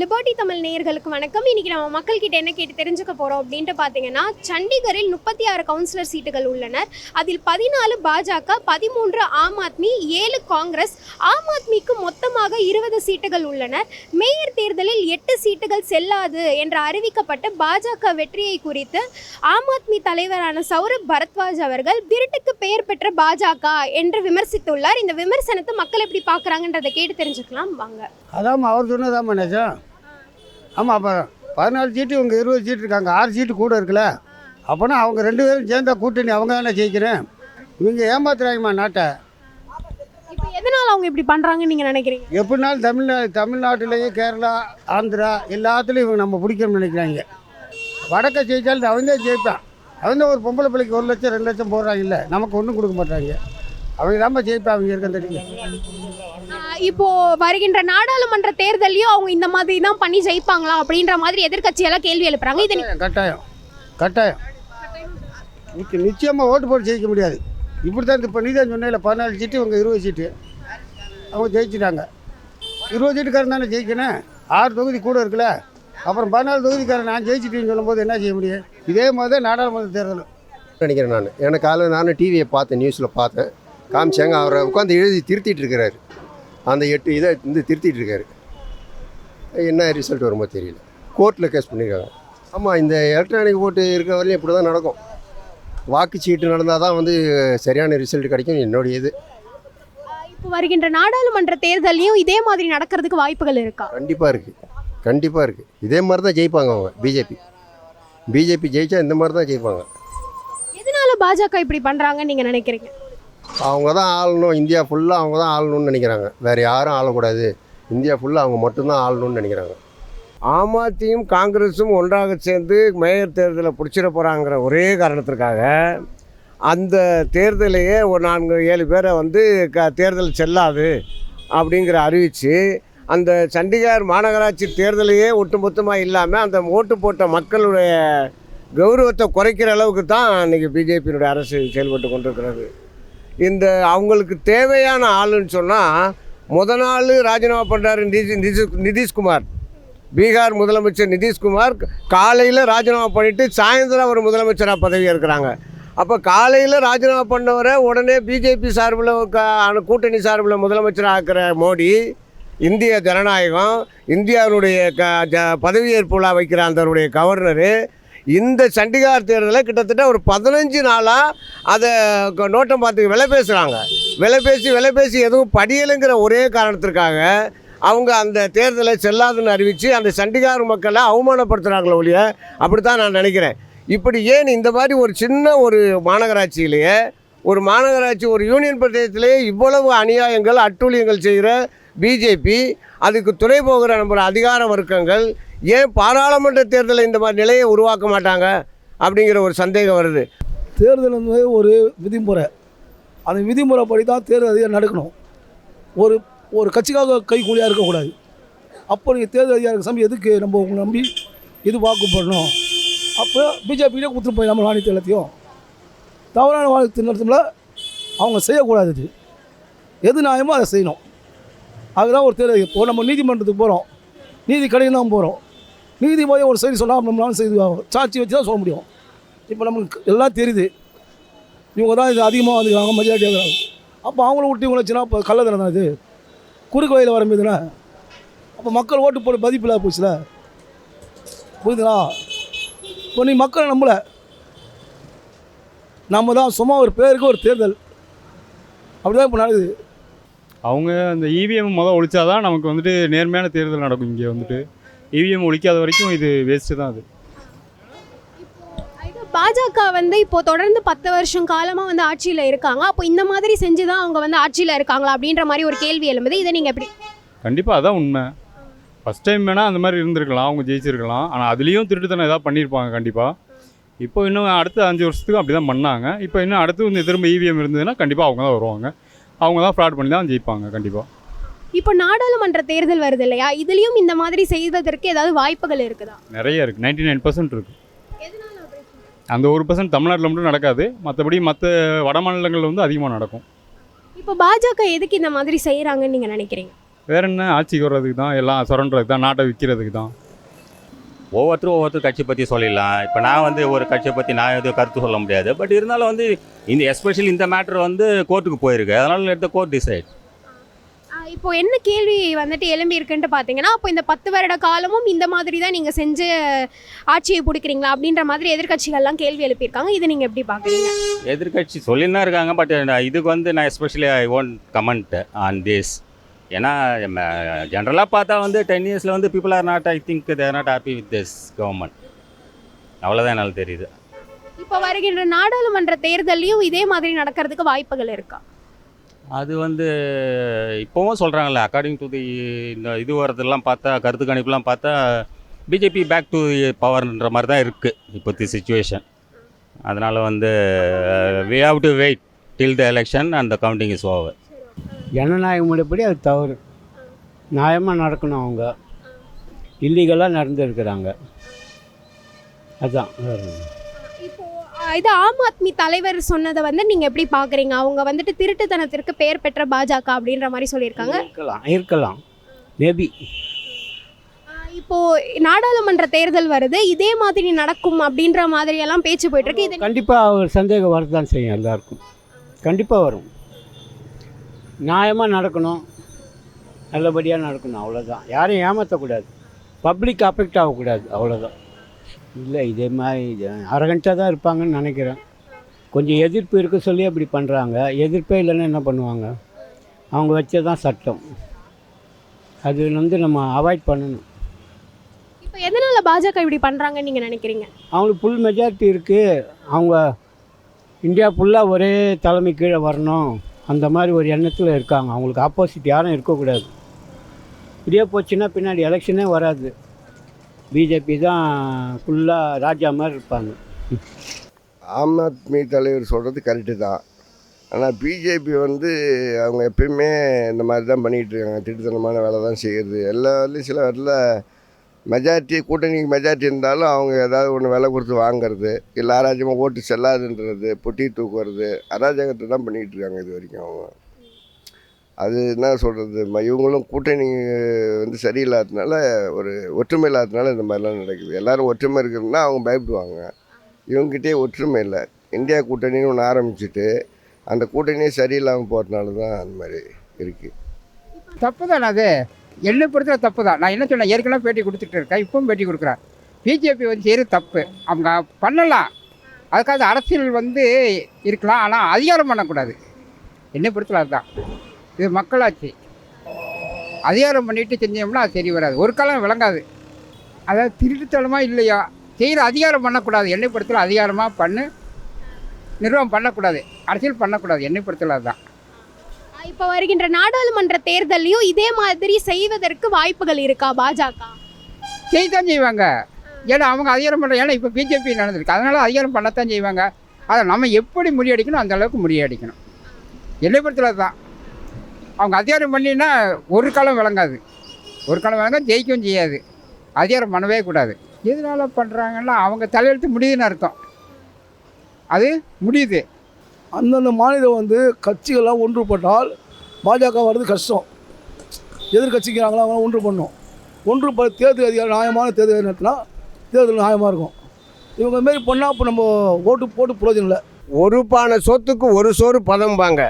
Liberty Tamil நேயர்களுக்கு வணக்கம். இன்னைக்கு நம்ம மக்கள் கிட்ட என்ன கேட்டு தெரிஞ்சுக்க போகிறோம் அப்படின்ட்டு பார்த்தீங்கன்னா சண்டிகரில் முப்பத்தி ஆறு கவுன்சிலர் சீட்டுகள் உள்ளனர். அதில் பதினாலு பாஜக பதிமூன்று ஆம் ஆத்மி ஏழு காங்கிரஸ். ஆம் ஆத்மிக்கு மொத்தமாக இருபது சீட்டுகள் உள்ளனர். மேயர் தேர்தலில் எட்டு சீட்டுகள் செல்லாது என்று அறிவிக்கப்பட்ட பாஜக வெற்றியை குறித்து ஆம் ஆத்மி தலைவரான சௌரப் பரத்வாஜ் அவர்கள் திருட்டுக்கு பெயர் பெற்ற பாஜக என்று விமர்சித்துள்ளார். இந்த விமர்சனத்தை மக்கள் எப்படி பார்க்குறாங்கன்றதை கேட்டு தெரிஞ்சுக்கலாம். வாங்க. அதாம்மா அவர் சொன்னதாம்மா நிஜம். ஆமாம் அப்போ பதினாலு சீட்டு இவங்க இருபது சீட்டு இருக்காங்க. ஆறு சீட்டு கூட இருக்குல்ல. அப்போனா அவங்க ரெண்டு பேரும் சேர்ந்தா கூட்டணி அவங்க தானே ஜெயிக்கிறேன். இவங்க ஏமாத்துறாங்கம்மா நாட்டை. இப்போ எதனால அவங்க இப்படி பண்றாங்கன்னு நீங்க நினைக்கிறீங்க? எப்படினாலும் தமிழ்நா தமிழ்நாட்டிலேயே கேரளா ஆந்திரா எல்லாத்துலேயும் இவங்க நம்ம பிடிக்கணும்னு நினைக்கிறாங்க. வடக்க ஜெயிச்சாலும் அவன் தான் ஜெயிப்பான். அவன் தான் ஒரு பொம்பளை பிள்ளைக்கு ஒரு லட்சம் ரெண்டு லட்சம் போடுறாங்க இல்லை நமக்கு ஒன்றும் கொடுக்க மாட்டாங்க. அவங்க தான்ப்பா ஜெயிப்பா அவங்க இருக்க தெரியும்? இப்போ வருகின்ற நாடாளுமன்ற தேர்தலையும் அவங்க இந்த மாதிரி தான் பண்ணி ஜெயிப்பாங்களா அப்படின்ற மாதிரி எதிர்க்கட்சியெல்லாம் கேள்வி எழுப்புறாங்க. இது நீ- கட்டாயம் கட்டாயம் நிச்ச நிச்சயமாக ஓட்டு போட்டு ஜெயிக்க முடியாது. இப்படி தான் இப்போ நீ தான் சொன்ன பதினாலு சீட்டு இவங்க இருபது சீட்டு. அவங்க ஜெயிச்சிட்டாங்க. இருபது சீட்டுக்காரன் தானே ஜெயிக்கணும்? ஆறு தொகுதி கூட இருக்குல்ல. அப்புறம் பதினாலு தொகுதிக்காரன் நான் ஜெயிச்சிட்டேன்னு சொல்லும்போது என்ன செய்ய முடியும்? இதே மாதிரி தான் நாடாளுமன்ற தேர்தல் நினைக்கிறேன் நான். எனக்கு காலையில் நானும் டிவியை பார்த்தேன் நியூஸில் பார்த்தேன். காமிச்சாங்க. அவரை உட்காந்து எழுதி திருத்திட்டு இருக்கிறாரு. அந்த எட்டு இதை வந்து திருத்திட்டு இருக்காரு என்ன ரிசல்ட் வருமோ தெரியல. கோர்ட்டில் கேஸ் பண்ணியிருக்காங்க ஆமாம் இந்த எலக்ட்ரானிக் ஓட்டு இருக்க வரையும் இப்படி தான் நடக்கும். வாக்குச்சீட்டு நடந்தால் தான் வந்து சரியான ரிசல்ட் கிடைக்கும். என்னுடைய இது. இப்போ வருகின்ற நாடாளுமன்ற தேர்தலையும் இதே மாதிரி நடக்கிறதுக்கு வாய்ப்புகள் இருக்கா? கண்டிப்பாக இருக்குது கண்டிப்பாக இருக்குது இதே மாதிரி தான் ஜெயிப்பாங்க அவங்க பிஜேபி பிஜேபி ஜெயிச்சா இந்த மாதிரி தான் ஜெயிப்பாங்க. எதனால பாஜக இப்படி பண்றாங்கன்னு நீங்க நினைக்கிறீங்க? அவங்க தான் ஆளணும். இந்தியா ஃபுல்லாக அவங்க தான் ஆளணும்னு நினைக்கிறாங்க. வேறு யாரும் ஆளக்கூடாது. இந்தியா ஃபுல்லாக அவங்க மட்டும்தான் ஆளணும்னு நினைக்கிறாங்க. ஆம் ஆத்மியும் காங்கிரஸும் ஒன்றாக சேர்ந்து மேயர் தேர்தலை பிடிச்சிட போகிறாங்கிற ஒரே காரணத்திற்காக அந்த தேர்தலையே ஒரு நான்கு ஏழு பேரை வந்து க தேர்தல் செல்லாது அப்படிங்கிற அறிவித்து அந்த சண்டிகார் மாநகராட்சி தேர்தலையே ஒட்டுமொத்தமாக இல்லாமல் அந்த ஓட்டு போட்ட மக்களுடைய கௌரவத்தை குறைக்கிற அளவுக்கு தான் இன்றைக்கி பிஜேபியினுடைய அரசு செயல்பட்டு கொண்டிருக்கிறது. இந்த அவங்களுக்கு தேவையான ஆளுன்னு சொன்னால் முத நாள் ராஜினாமா பண்ணுறாரு நிதி நிதி நிதிஷ்குமார். பீகார் முதலமைச்சர் நிதிஷ்குமார் காலையில் ராஜினாமா பண்ணிவிட்டு சாயந்தரம் அவர் முதலமைச்சராக பதவி இருக்கிறாங்க அப்போ காலையில் ராஜினாமா பண்ணவரை உடனே பிஜேபி சார்பில் க- கூட்டணி சார்பில் முதலமைச்சராக இருக்கிற மோடி இந்திய ஜனநாயகம் இந்தியாவுடைய க ஜ பதவியேற்பு விழா வைக்கிற அந்தவருடைய கவர்னரு இந்த சண்டிகார் தேர்தலை கிட்டத்தட்ட ஒரு பதினஞ்சு நாளாக அதை நோட்டம் பார்த்து விலை பேசுகிறாங்க விலை பேசி விலை பேசி எதுவும் படியலைங்கிற ஒரே காரணத்திற்காக அவங்க அந்த தேர்தலை செல்லாதுன்னு அறிவித்து அந்த சண்டிகார் மக்களை அவமானப்படுத்துகிறாங்களோ ஒழிய அப்படி தான் நான் நினைக்கிறேன். இப்படி ஏன் இந்த மாதிரி ஒரு சின்ன ஒரு மாநகராட்சியிலேயே ஒரு மாநகராட்சி ஒரு யூனியன் பிரதேசத்திலேயே இவ்வளவு அநியாயங்கள் அட்டூழியங்கள் செய்கிற பிஜேபி அதுக்கு துணை போகிற நம்ம அதிகார வர்க்கங்கள் ஏன் பாராளுமன்ற தேர்தலை இந்த மாதிரி நிலையை உருவாக்க மாட்டாங்க அப்படிங்கிற ஒரு சந்தேகம் வருது. தேர்தல் வந்து ஒரு விதிமுறை. அந்த விதிமுறைப்படி தான் தேர்தல் அதிகாரம் நடக்கணும். ஒரு ஒரு கட்சிக்காக கைக்கூலியாக இருக்கக்கூடாது. அப்போ நீங்கள் தேர்தல் அதிகாரி சமயம் எதுக்கு நம்ம உங்களை நம்பி இது வாக்கு போடணும் அப்போ பிஜேபியிலே கொடுத்துட்டு போய் நம்ம மாநில எல்லாத்தையும். தவறான வாழ்த்து நடத்தல அவங்க செய்யக்கூடாது இது. எது நியாயமோ அதை செய்யணும். அதுதான் ஒரு தேர்தல் இப்போ நம்ம நீதிமன்றத்துக்கு போகிறோம் நீதி கடையில் தான் போகிறோம் நீதிபதி ஒரு செய்தி சொன்னால் நம்மளால செய்தி சாட்சி வச்சு தான் சொல்ல முடியும். இப்போ நம்மளுக்கு எல்லாம் தெரியுது. இவங்க தான் இது அதிகமாக வந்துக்கிறாங்க மெஜாரிட்டி ஆகுறாங்க. அப்போ அவங்கள விட்டு இவங்களை வச்சுன்னா இப்போ கள்ளத்தனம் தான் இது. குறுக்கு வயலில் வர அப்போ மக்கள் ஓட்டு போட மதிப்பில்லா போச்சுல? புரியுதுங்களா? இப்போ நீ மக்களை நம்பலை. நம்ம தான் சும்மா ஒரு பேருக்கு ஒரு தேர்தல். அப்படிதான் இப்போ நடக்குது. அவங்க அந்த இவிஎம் மொதல் ஒழிச்சாதான் நமக்கு வந்துட்டு நேர்மையான தேர்தல் நடக்கும் இங்கே வந்துட்டு. இவிஎம் ஒழிக்காத வரைக்கும் இது வேஸ்ட்டு தான் அது. பாஜக வந்து இப்போ தொடர்ந்து பத்து வருஷம் காலமா வந்து ஆட்சியில இருக்காங்க. அப்போ இந்த மாதிரி செஞ்சு தான் அவங்க வந்து ஆட்சியில இருக்காங்களா அப்படின்ற மாதிரி ஒரு கேள்வி எழும்புது. இதை நீங்க எப்படி கண்டிப்பாக அதான் உண்மை. ஃபஸ்ட் டைம் வேணால் அந்த மாதிரி இருந்திருக்கலாம் அவங்க ஜெயிச்சிருக்கலாம். ஆனால் அதுலேயும் திருட்டுத்தனம் ஏதாவது பண்ணியிருப்பாங்க கண்டிப்பாக இப்போ இன்னும் அடுத்த அஞ்சு வருஷத்துக்கு அப்படி தான் பண்ணாங்க. இப்போ இன்னும் அடுத்து இந்த திரும்ப இவிஎம் இருந்ததுன்னா கண்டிப்பாக அவங்க தான் வருவாங்க. அவங்க தான் ஃப்ராட் பண்ணி தான் ஜெயிப்பாங்க கண்டிப்பாக இப்போ நாடாளுமன்ற தேர்தல் வருது இல்லையா? இதுலயும் இந்த மாதிரி செய்வதற்கு ஏதாவது வாய்ப்புகள் இருக்குதா? நிறைய இருக்குது நைன்டி நைன் பர்சன்ட் இருக்குது அந்த ஒரு பர்சன்ட் தமிழ்நாட்டில் மட்டும் நடக்காது. மற்றபடி மற்ற வட மாநிலங்களில் வந்து அதிகமாக நடக்கும். இப்போ பாஜக எதுக்கு இந்த மாதிரி செய்யறாங்கன்னு நீங்க நினைக்கிறீங்க? வேற என்ன? ஆட்சிக்கு வர்றதுக்கு தான் எல்லாம் சுரண்டுறதுக்கு தான் நாட்டை விற்கிறதுக்கு தான். ஒவ்வொருத்தரும் ஒவ்வொருத்தர் கட்சி பற்றி சொல்லிடலாம். இப்போ நான் வந்து ஒரு கட்சியை பற்றி நான் எதுவும் கருத்து சொல்ல முடியாது. பட் இருந்தாலும் வந்து இந்த எஸ்பெஷலி இந்த மேட்ரு வந்து கோர்ட்டுக்கு போயிருக்கு. அதனால எடுத்த கோர்ட் டிசைட் இப்போ என்ன கேள்வி வந்துட்டு எழும்பி இருக்குன்ட்டு பார்த்தீங்கன்னா அப்போ இந்த பத்து வருட காலமும் இந்த மாதிரி தான் நீங்கள் செஞ்சு ஆட்சியை பிடிக்கிறீங்களா? அப்படின்ற மாதிரி எதிர்க்கட்சிகள்லாம் கேள்வி எழுப்பியிருக்காங்க. இதை நீங்கள் எப்படி பார்க்குறீங்க எதிர்கட்சி சொல்லின்னு தான் இருக்காங்க பட் இதுக்கு வந்து நான் especially I won't comment on this ஏன்னா ஜென்ரலாக பார்த்தா வந்து டென் இயர்ஸில் வந்து people are not I think they're not happy with this government அவ்வளோதான் என்னால் தெரியுது. இப்போ வருகின்ற நாடாளுமன்ற தேர்தல்லையும் இதே மாதிரி நடக்கிறதுக்கு வாய்ப்புகள் இருக்கா? அது வந்து இப்போவும் சொல்கிறாங்கல்ல அக்கார்டிங் டு தி இந்த இது வரதெல்லாம் பார்த்தா கருத்து கணிப்புலாம் பார்த்தா பிஜேபி பேக் டு பவர்ன்ற மாதிரி தான் இருக்குது இப்போத்தி சுச்சுவேஷன் அதனால் வந்து we have to wait till the election and the counting is over ஜனநாயக முறைப்படி அது தவறு. நியாயமாக நடக்கணும் அவங்க. இல்லீகலாக நடந்துருக்கிறாங்க. அதுதான் வேற ஒண்ணும் இல்ல. இப்போ ஆஹ் இது ஆம் ஆத்மி தலைவர் சொன்னதை வந்து நீங்கள் எப்படி பார்க்குறீங்க அவங்க வந்துட்டு திருட்டுத்தனத்திற்கு பெயர் பெற்ற பாஜக அப்படின்ற மாதிரி சொல்லியிருக்காங்க. இருக்கலாம் இருக்கலாம். மேபி இப்போ நாடாளுமன்ற தேர்தல் வருது. இதே மாதிரி நடக்கும் அப்படின்ற மாதிரி எல்லாம் பேச்சு போயிட்டு இருக்கு இது கண்டிப்பாக ஒரு சந்தேகம் வரதான் செய்யும் எல்லாருக்கும். கண்டிப்பாக வரும். நியாயமாக நடக்கணும். நல்லபடியாக நடக்கணும். அவ்வளோதான் யாரையும் ஏமாற்றக்கூடாது பப்ளிக் அஃபெக்ட் ஆகக்கூடாது. அவ்வளோதான் இல்லை இதே மாதிரி அரகண்ட்டாக தான் இருப்பாங்கன்னு நினைக்கிறேன். கொஞ்சம் எதிர்ப்பு இருக்க சொல்லி அப்படி பண்ணுறாங்க எதிர்ப்பே இல்லைன்னா என்ன பண்ணுவாங்க? அவங்க வச்சதான் சட்டம். அது வந்து நம்ம அவாய்ட் பண்ணணும். இப்போ எதனால பாஜக இப்படி பண்றாங்கன்னு நீங்க நினைக்கிறீங்க? அவங்களுக்கு ஃபுல் மெஜாரிட்டி இருக்குது அவங்க இந்தியா ஃபுல்லாக ஒரே தலைமை கீழே வரணும். அந்த மாதிரி ஒரு எண்ணத்தில் இருக்காங்க. அவங்களுக்கு ஆப்போசிட் யாரும் இருக்கக்கூடாது. இப்படியே போச்சுன்னா பின்னாடி எலெக்ஷனே வராது. பிஜேபி தான் ஃபுல்லாக ராஜா மாதிரி இருப்பாங்க. ஆம் ஆத்மி தலைவர் சொல்கிறது கரெக்டு தான். ஆனால் பிஜேபி வந்து அவங்க எப்பயுமே இந்த மாதிரி தான் பண்ணிகிட்டு இருக்காங்க. திட்டுத்தனமான வேலை தான் செய்கிறது எல்லா சில இடத்துல மெஜாரிட்டி கூட்டணிக்கு மெஜாரிட்டி இருந்தாலும் அவங்க ஏதாவது ஒன்று விலை கொடுத்து வாங்குறது இல்லை அராஜகமாக ஓட்டு செல்லாதுன்றது பொட்டி தூக்குறது அராஜகத்தை தான் பண்ணிகிட்டு இருக்காங்க இது வரைக்கும் அவங்க. அது என்ன சொல்கிறது இவங்களும் கூட்டணி வந்து சரியில்லாததுனால ஒரு ஒற்றுமை இல்லாததுனால இந்த மாதிரிலாம் நடக்குது. எல்லோரும் ஒற்றுமை இருக்கிறதுனா அவங்க பயப்படுவாங்க. இவங்ககிட்டயே ஒற்றுமை இல்லை. இந்தியா கூட்டணின்னு ஒன்று ஆரம்பிச்சுட்டு அந்த கூட்டணியே சரியில்லாமல் போகிறதுனால தான் அந்த மாதிரி இருக்குது தப்பு தான் அது? என்னை பொறுத்தவரை தப்பு தான் நான் என்ன சொன்னேன்? ஏற்கனவே பேட்டி கொடுத்துட்டு இருக்கேன் இப்பவும் பேட்டி கொடுக்குறேன் பிஜேபி வந்து செய்கிறது தப்பு. அவங்க பண்ணலாம். அதுக்காக அரசியல் வந்து இருக்கலாம். ஆனால் அதிகாரம் பண்ணக்கூடாது. என்னை பொறுத்தவரை அதுதான். இது மக்களாட்சி. அதிகாரம் பண்ணிட்டு செஞ்சோம்னா அது சரி வராது. ஒரு காலம் விளங்காது. அதாவது திருட்டுத்தனமாக இல்லையா? செய்கிற அதிகாரம் பண்ணக்கூடாது. என்னை பொறுத்தவரை அதிகாரமாக பண்ணு. நிர்வாகம் பண்ணக்கூடாது. அரசியல் பண்ணக்கூடாது. என்னை பொறுத்தவரை அதுதான் இப்போ வருகின்ற நாடாளுமன்ற தேர்தல்லையும் இதே மாதிரி செய்வதற்கு வாய்ப்புகள் இருக்கா பாஜக? செய்யத்தான் செய்வாங்க. ஏன்னா அவங்க அதிகாரம் பண்ணுற ஏன்னா இப்போ பிஜேபி நடந்திருக்கு. அதனால் அதிகாரம் பண்ணத்தான் செய்வாங்க. அதை நம்ம எப்படி முறியடிக்கணும்? அந்த அளவுக்கு முறியடிக்கணும். என்னை பொறுத்தவரை தான் அவங்க அதிகாரம் பண்ணினா ஒரு காலம் விளங்காது. ஒரு காலம் விளங்காது ஜெயிக்கவும் செய்யாது. அதிகாரம் பண்ணவே கூடாது. எதனால பண்ணுறாங்கன்னா அவங்க தலையெழுத்து முடியுதுன்னு அர்த்தம். அது முடியுது. அந்தந்த மாநிலம் வந்து கட்சிகள்லாம் ஒன்றுபட்டால் பாஜக வர்றது கஷ்டம். எதிர்கட்சிக்கிறாங்களா அவங்க ஒன்று பண்ணும். ஒன்று தேர்தல் அதிகாரம் நியாயமான தேர்தல் நடத்தினா தேர்தல் நியாயமாக இருக்கும். இவங்க மாரி பண்ணால் இப்போ நம்ம ஓட்டு போட்டு பிரயோஜனம் இல்லை. ஒரு பானை சொத்துக்கு ஒரு சோறு பதம்பாங்க.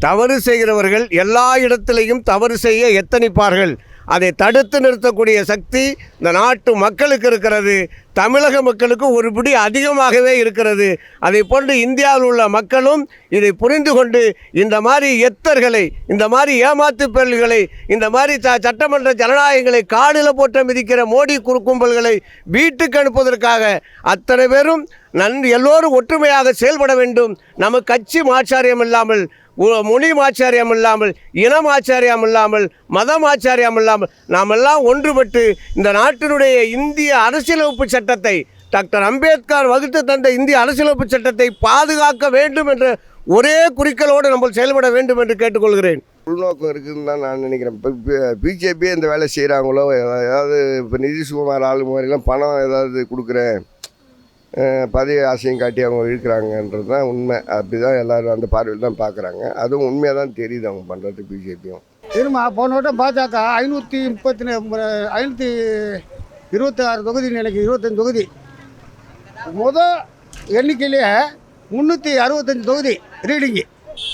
தவறு செய்கிறவர்கள் எல்லா இடத்திலையும் தவறு செய்ய எத்தனிப்பார்கள்? அதை தடுத்து நிறுத்தக்கூடிய சக்தி இந்த நாட்டு மக்களுக்கு இருக்கிறது. தமிழக மக்களுக்கு ஒரு பிடி அதிகமாகவே இருக்கிறது. அதை போன்று இந்தியாவில் உள்ள மக்களும் இதை புரிந்து கொண்டு இந்த மாதிரி எத்தர்களை இந்த மாதிரி ஏமாத்து பெருள்களை இந்த மாதிரி ச சட்டமன்ற ஜனநாயகங்களை காடில் போட்ட மிதிக்கிற மோடி குறுக்கும்பல்களை வீட்டுக்கு அனுப்புவதற்காக அத்தனை பேரும் நன் எல்லோரும் ஒற்றுமையாக செயல்பட வேண்டும். நம்ம கட்சி மாச்சாரியம் இல்லாமல் மொழி ஆச்சாரியம் இல்லாமல் இனம் ஆச்சாரியம் இல்லாமல் மதம் ஆச்சாரியம் இல்லாமல் நாமெல்லாம் ஒன்றுபட்டு இந்த நாட்டினுடைய இந்திய அரசியலமைப்பு சட்டத்தை டாக்டர் அம்பேத்கர் வகுத்து தந்த இந்திய அரசியலமைப்பு சட்டத்தை பாதுகாக்க வேண்டும் என்ற ஒரே குறிக்கோளோடு நம்ம செயல்பட வேண்டும் என்று கேட்டுக்கொள்கிறேன். உள்நோக்கம் இருக்குதுன்னு தான் நான் நினைக்கிறேன். இப்போ பிஜேபி இந்த வேலை செய்கிறாங்களோ ஏதாவது இப்போ நிதிஷ்குமார் ஆளுமாரிலாம் பணம் ஏதாவது கொடுக்குறேன். பதவி ஆசையும் காட்டி அவங்க இழுக்கிறாங்கன்றது தான் உண்மை. அப்படி தான் எல்லோரும் அந்த பார்வையில் தான் பார்க்குறாங்க. அதுவும் உண்மையாக தான் தெரியுது அவங்க பண்ணுறது பிஜேபியும். திரும்ப போன வட்டம் பாஜக ஐநூற்றி முப்பத்தி ஐநூற்றி இருபத்தி ஆறு தொகுதி நினைக்கிறேன் இருபத்தஞ்சு தொகுதி. மொதல் எண்ணிக்கையிலேயே முந்நூற்றி அறுபத்தஞ்சு தொகுதி ரீடிங்கு.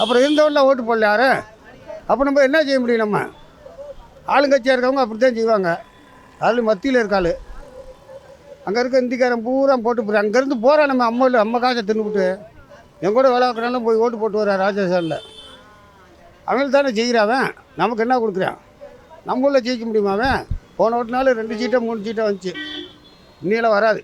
அப்புறம் இருந்தவன்லாம் ஓட்டு போடல யாரும் அப்போ நம்ம என்ன செய்ய முடியும் நம்ம? ஆளுங்கட்சியாக இருக்கவங்க அப்படி தான் செய்வாங்க. அதில் மத்தியில் இருக்காள். அங்கே இருக்க இந்திக்காரன் பூரா போட்டு போகிறான் அங்கேருந்து போகிறான் நம்ம அம்மா இல்லை அம்மா காசை தின்னுபிட்டு. என் கூட வேலை போய் ஓட்டு போட்டு வரான் ராஜஸ்தானில். அவங்களுக்கு தானே செய்கிறாவன் நமக்கு என்ன கொடுக்குறான்? நம்ம ஊரில் ஜெயிக்க முடியுமா அவன்? போன ஓட்டுனாலும் ரெண்டு சீட்டை மூணு சீட்டை வந்துச்சு. இன்னியெல்லாம் வராது.